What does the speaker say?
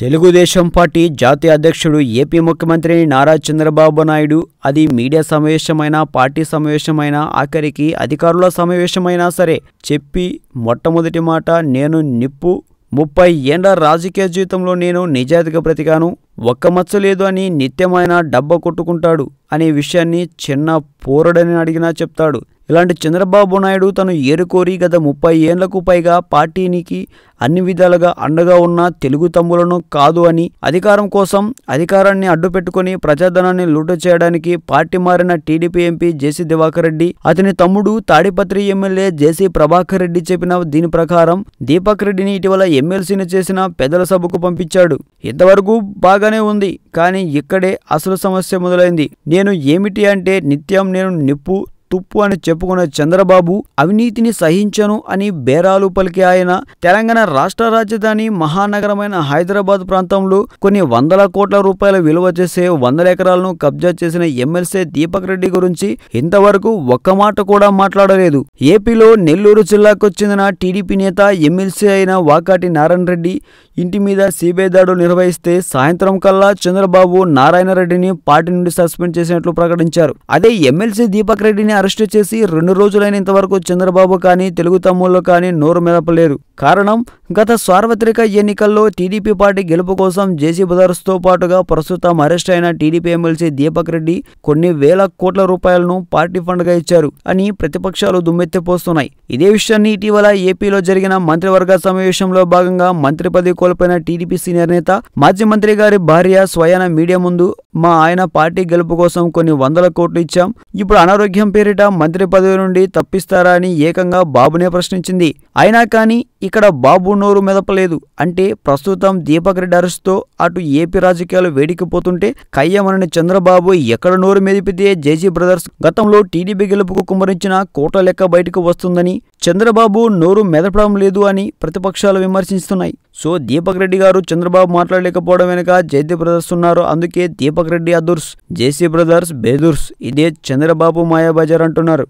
Telugu Desam party జాతీయ అధ్యక్షుడు AP ముఖ్యమంత్రి నారా చంద్రబాబు నాయుడు అది మీడియా సమావేశమైనా పార్టీ సమావేశమైనా ఆఖరికి అధికారుల సమావేశమైనా సరే చెప్పి మొట్టమొదటి మాట నేను నిప్పు. ముప్పై ఏండ్ల రాజకీయ జీవితంలో నేను నిజాయితీగా బ్రతికాను. ఒక్క మచ్చ లేదు అని నిత్యమైన డబ్బ కొట్టుకుంటాడు అనే విషయాన్ని చిన్న పోరడని అడిగినా చెప్తాడు. ఇలాంటి చంద్రబాబు నాయుడు తను ఏరుకోరి గత ముప్పై ఏండ్లకు పైగా పార్టీనికి అన్ని విధాలుగా అండగా ఉన్న తెలుగు తమ్ములను కాదు అని అధికారం కోసం అధికారాన్ని అడ్డుపెట్టుకుని ప్రజాధనాన్ని లూట చేయడానికి పార్టీ మారిన TDP MP JC Diwakar Reddy అతని తమ్ముడు తాడిపత్రి ఎమ్మెల్యే జేసీ ప్రభాకర్ రెడ్డి చెప్పిన దీని ప్రకారం దీపక్ రెడ్డిని ఇటీవల ఎమ్మెల్సీని చేసిన పెద్దల సభకు పంపించాడు. ఇంతవరకు బాగానే ఉంది కానీ ఇక్కడే అసలు సమస్య మొదలైంది. నేను ఏమిటి అంటే నిత్యం నేను నిప్పు తుప్పు అని చెప్పుకున్న చంద్రబాబు అవినీతిని సహించను అని బేరాలు పలికి ఆయన తెలంగాణ రాష్ట్ర రాజధాని మహానగరమైన హైదరాబాద్ ప్రాంతంలో కొన్ని వందల కోట్ల రూపాయల విలువ చేసే వందల ఎకరాలను కబ్జా చేసిన ఎమ్మెల్సీ దీపక్ రెడ్డి గురించి ఇంతవరకు ఒక్క మాట కూడా మాట్లాడలేదు. ఏపీలో నెల్లూరు జిల్లాకు చెందిన టీడీపీ నేత ఎమ్మెల్సీ అయిన వాకాటి నారాయణ రెడ్డి ఇంటి మీద సిబిఐ దాడులు నిర్వహిస్తే సాయంత్రం కల్లా చంద్రబాబు నారాయణ రెడ్డిని పార్టీ నుండి సస్పెండ్ చేసినట్లు ప్రకటించారు. అదే ఎమ్మెల్సీ దీపక్ రెడ్డిని అరెస్టు చేసి రెండు రోజులైన ఇంతవరకు చంద్రబాబు కానీ తెలుగు తమ్ముళ్ళు కానీ నోరు మెదపలేరు. కారణం గత సార్వత్రిక ఎన్నికల్లో టీడీపీ పార్టీ గెలుపు కోసం జేసీ బ్రదర్స్తో పాటుగా ప్రస్తుతం అరెస్ట్ అయిన టీడీపీ ఎమ్మెల్సీ దీపక్ రెడ్డి కొన్ని వేల కోట్ల రూపాయలను పార్టీ ఫండ్గా ఇచ్చారు అని ప్రతిపక్షాలు దుమ్మెత్తిపోస్తున్నాయి. ఇదే విషయాన్ని ఇటీవల ఏపీలో జరిగిన మంత్రివర్గ సమావేశంలో భాగంగా మంత్రి పదవి కోల్పోయిన టీడీపీ సీనియర్ నేత మాజీ మంత్రి గారి భార్య స్వయాన మీడియా ముందు మా ఆయన పార్టీ గెలుపు కోసం కొన్ని వందల కోట్లు ఇచ్చాం. ఇప్పుడు అనారోగ్యం పేరు పేరిట మంత్రి పదవి నుండి తప్పిస్తారా అని ఏకంగా బాబునే ప్రశ్నించింది. అయినా కానీ ఇక్కడ బాబు నోరు మెదపలేదు. అంటే ప్రస్తుతం దీపక్ రెడ్డి అరెస్ట్తో అటు ఏపీ రాజకీయాలు వేడికిపోతుంటే కయ్యమనని చంద్రబాబు ఎక్కడ నోరు మెదిపితే జేసీ బ్రదర్స్ గతంలో టీడీపీ గెలుపుకు కుమ్మరించిన కోట లెక్క బయటకు వస్తుందని చంద్రబాబు నోరు మెదపడం లేదు అని ప్రతిపక్షాలు విమర్శిస్తున్నాయి. సో దీపక్ రెడ్డి గారు చంద్రబాబు మాట్లాడలేకపోవడం వెనుక జైదీ బ్రదర్స్ ఉన్నారు. అందుకే దీపక్ రెడ్డి అదుర్స్ జేసీ బ్రదర్స్ బేదుర్స్ ఇదే చంద్రబాబు మాయాబజార్ అంటున్నారు